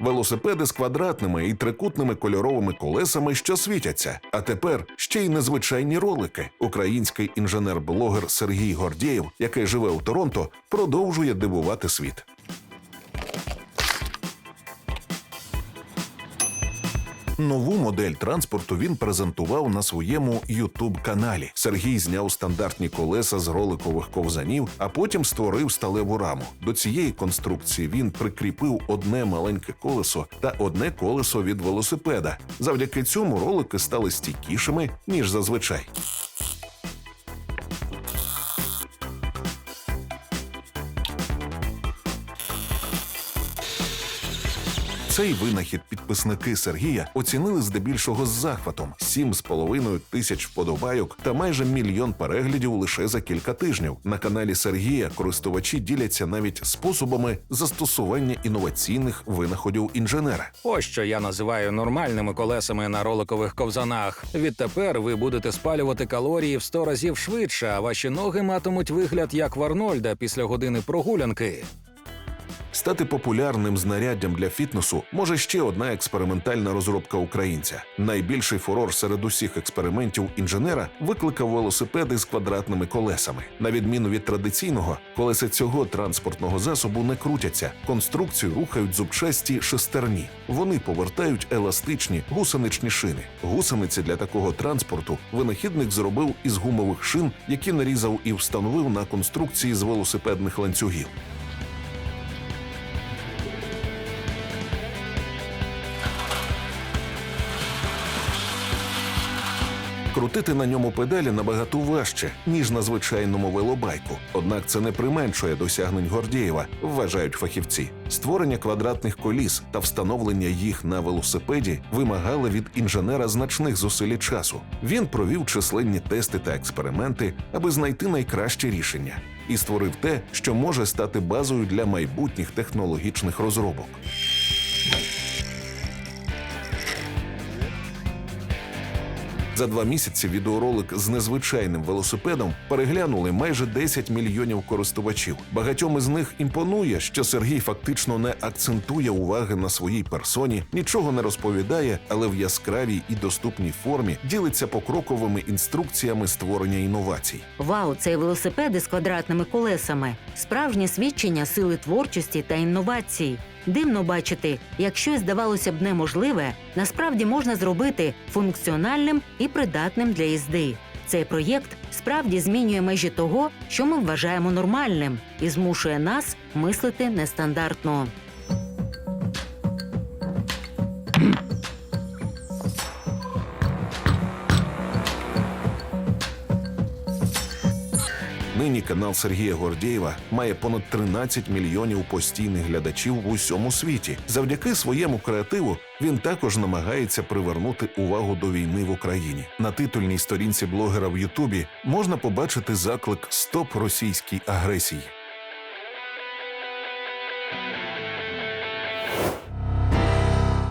велосипеди з квадратними і трикутними кольоровими колесами, що світяться. А тепер ще й незвичайні ролики. Український інженер-блогер Сергій Гордєєв, який живе у Торонто, продовжує дивувати світ. Нову модель транспорту він презентував на своєму ютуб-каналі. Сергій зняв стандартні колеса з роликових ковзанів, а потім створив сталеву раму. До цієї конструкції він прикріпив одне маленьке колесо та одне колесо від велосипеда. Завдяки цьому ролики стали стійкішими ніж зазвичай. Цей винахід підписники Сергія оцінили здебільшого з захватом: 7,5 тисяч вподобайок та майже мільйон переглядів лише за кілька тижнів. На каналі Сергія користувачі діляться навіть способами застосування інноваційних винаходів інженера. Ось що я називаю нормальними колесами на роликових ковзанах. Відтепер ви будете спалювати калорії в 100 разів швидше, а ваші ноги матимуть вигляд як в Арнольда після години прогулянки. Стати популярним знаряддям для фітнесу може ще одна експериментальна розробка українця. Найбільший фурор серед усіх експериментів інженера викликав велосипеди з квадратними колесами. На відміну від традиційного, колеса цього транспортного засобу не крутяться. Конструкцію рухають зубчасті шестерні. Вони повертають еластичні гусеничні шини. Гусениці для такого транспорту винахідник зробив із гумових шин, які нарізав і встановив на конструкції з велосипедних ланцюгів. Крутити на ньому педалі набагато важче, ніж на звичайному велобайку. Однак це не применшує досягнень Гордєєва, вважають фахівці. Створення квадратних коліс та встановлення їх на велосипеді вимагали від інженера значних зусиль часу. Він провів численні тести та експерименти, аби знайти найкраще рішення, і створив те, що може стати базою для майбутніх технологічних розробок. За два місяці відеоролик з незвичайним велосипедом переглянули майже 10 мільйонів користувачів. Багатьом із них імпонує, що Сергій фактично не акцентує уваги на своїй персоні, нічого не розповідає, але в яскравій і доступній формі ділиться покроковими інструкціями створення інновацій. Вау, цей велосипед із квадратними колесами справжнє свідчення сили творчості та інновацій. Дивно бачити, як щось здавалося б неможливе, насправді можна зробити функціональним і придатним для їзди. Цей проєкт справді змінює межі того, що ми вважаємо нормальним, і змушує нас мислити нестандартно. Нині канал Сергія Гордєєва має понад 13 мільйонів постійних глядачів в усьому світі. Завдяки своєму креативу він також намагається привернути увагу до війни в Україні. На титульній сторінці блогера в Ютубі можна побачити заклик Стоп російській агресії.